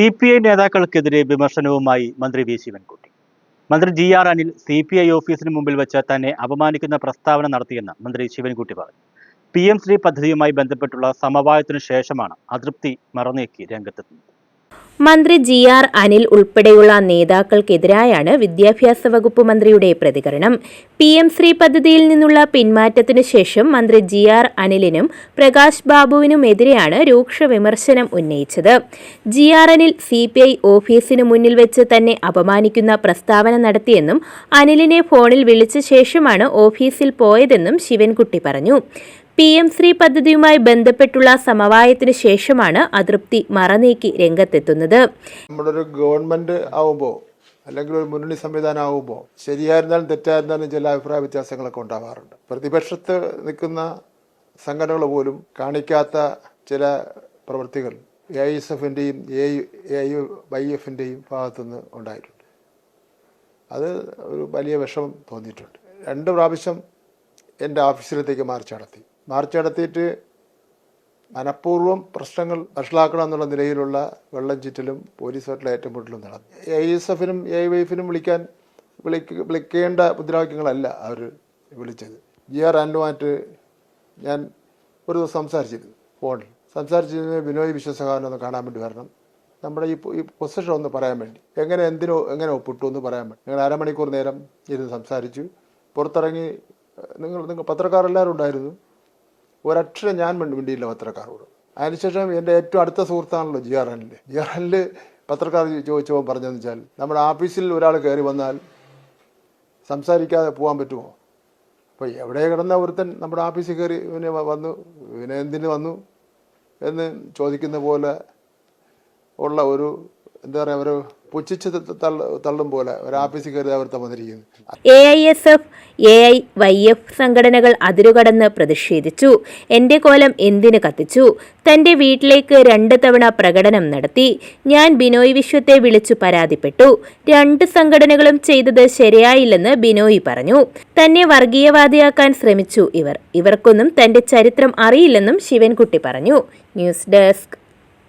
C P I നേതാക്കൾക്കെതിരെ വിമർശനവുമായി മന്ത്രി V Sivankutty. മന്ത്രി G R Anil C P I ഓഫീസിന് മുമ്പിൽ വെച്ച് തന്നെ അപമാനിക്കുന്ന പ്രസ്താവന നടത്തിയെന്ന് മന്ത്രി ശിവൻകുട്ടി പറഞ്ഞു. പി എം ശ്രീ പദ്ധതിയുമായി ബന്ധപ്പെട്ടുള്ള സമവായത്തിനു ശേഷമാണ് അതൃപ്തി മറനീക്കി രംഗത്തെത്തുന്നത്. മന്ത്രി ജി ആർ അനിൽ ഉൾപ്പെടെയുള്ള നേതാക്കൾക്കെതിരായാണ് വിദ്യാഭ്യാസ വകുപ്പ് മന്ത്രിയുടെ പ്രതികരണം. പി എം ശ്രീ പദ്ധതിയിൽ നിന്നുള്ള പിന്മാറ്റത്തിനു ശേഷം മന്ത്രി ജി ആർ അനിലിനും പ്രകാശ് ബാബുവിനുമെതിരെയാണ് രൂക്ഷ വിമർശനം ഉന്നയിച്ചത്. G R Anil C P I ഓഫീസിന് മുന്നിൽ വെച്ച് തന്നെ അപമാനിക്കുന്ന പ്രസ്താവന നടത്തിയെന്നും അനിലിനെ ഫോണിൽ വിളിച്ച ശേഷമാണ് ഓഫീസിൽ പോയതെന്നും ശിവൻകുട്ടി പറഞ്ഞു. പി എം ശ്രീ പദ്ധതിയുമായി ബന്ധപ്പെട്ടുള്ള സമവായത്തിന് ശേഷമാണ് അതൃപ്തി മറനീക്കി രംഗത്തെത്തുന്നത്. നമ്മളൊരു ഗവൺമെന്റ് ആവുമ്പോൾ അല്ലെങ്കിൽ ഒരു മുന്നണി സംവിധാനം ആവുമ്പോൾ ശരിയായിരുന്നാലും തെറ്റായിരുന്നാലും ചില അഭിപ്രായ വ്യത്യാസങ്ങളൊക്കെ ഉണ്ടാവാറുണ്ട്. പ്രതിപക്ഷത്ത് നിൽക്കുന്ന സംഘടനകൾ പോലും കാണിക്കാത്ത ചില പ്രവൃത്തികൾ എ ഐ എസ് എഫിന്റെയും എ ഐ വൈ എഫിന്റെയും ഭാഗത്തുനിന്ന് ഉണ്ടായിട്ടുണ്ട്. അത് ഒരു വലിയ വിഷമം തോന്നിയിട്ടുണ്ട്. രണ്ട് പ്രാവശ്യം എന്റെ ഓഫീസിലത്തേക്ക് മാർച്ച് നടത്തി. മാർച്ച് നടത്തിയിട്ട് മനഃപൂർവം പ്രശ്നങ്ങൾ വഷളാക്കണം എന്നുള്ള നിലയിലുള്ള വെള്ളം ചുറ്റലും പോലീസുമായിട്ടുള്ള ഏറ്റുമുട്ടലും നടന്നു. എ എസ് എഫിനും എ ഐ എഫിനും വിളിക്കാൻ വിളിക്ക വിളിക്കേണ്ട മുദ്രാവാക്യങ്ങളല്ല അവർ വിളിച്ചത്. ജി ആർ ആൻഡുമായിട്ട് ഞാൻ ഒരു ദിവസം സംസാരിച്ചിരുന്നു ഫോണിൽ. സംസാരിച്ചിരുന്ന ബിനോയ് വിശ്വസഹാനെ കാണാൻ വേണ്ടി വരണം. നമ്മുടെ ഈ ഈ പൊസിഷൻ ഒന്ന് പറയാൻ വേണ്ടി. എങ്ങനെ എന്തിനോ എങ്ങനെ ഒപ്പിട്ടു എന്ന് പറയാൻ വേണ്ടി. ഞങ്ങൾ അരമണിക്കൂർ നേരം ഇരുന്ന് സംസാരിച്ചു. പുറത്തിറങ്ങി നിങ്ങൾ നിങ്ങൾ പത്രക്കാരെല്ലാവരും ഉണ്ടായിരുന്നു. ഒരക്ഷരം ഞാൻ മിണ്ട- മിണ്ടിയില്ല പത്രക്കാരോട്. അതിനുശേഷം എന്റെ ഏറ്റവും അടുത്ത സുഹൃത്താണല്ലോ ജി ആർ എല്ലിൽ ജി ആർ എല്ലിൽ പത്രക്കാർ ചോദിച്ചപ്പോൾ പറഞ്ഞതെന്ന് വെച്ചാൽ നമ്മുടെ ഓഫീസിൽ ഒരാൾ കയറി വന്നാൽ സംസാരിക്കാതെ പോകാൻ പറ്റുമോ? അപ്പോൾ എവിടെ കിടന്ന ഒരുത്തൻ നമ്മുടെ ഓഫീസിൽ കയറി ഇവനെ വന്നു ഇവനെ എന്തിന് വന്നു എന്ന് ചോദിക്കുന്ന പോലെ ഉള്ള ഒരു എന്താ പറയുക ഒരു പുച്ഛിച്ച് തള്ളും പോലെ ഒരു ഓഫീസിൽ കയറി അവർ വന്നിരിക്കുന്നു A I S F A I Y F സംഘടനകൾ അതിരുകടന്ന് പ്രതിഷേധിച്ചു. എന്റെ കോലം എന്തിന് കത്തിച്ചു? തന്റെ വീട്ടിലേക്ക് രണ്ട് തവണ പ്രകടനം നടത്തി. ഞാൻ ബിനോയ് വിശ്വത്തെ വിളിച്ചു പരാതിപ്പെട്ടു. രണ്ട് സംഘടനകളും ചെയ്തത് ശരിയായില്ലെന്ന് ബിനോയ് പറഞ്ഞു. തന്നെ വർഗീയവാദിയാക്കാൻ ശ്രമിച്ചു ഇവർ. ഇവർക്കൊന്നും തന്റെ ചരിത്രം അറിയില്ലെന്നും ശിവൻകുട്ടി പറഞ്ഞു. News desk.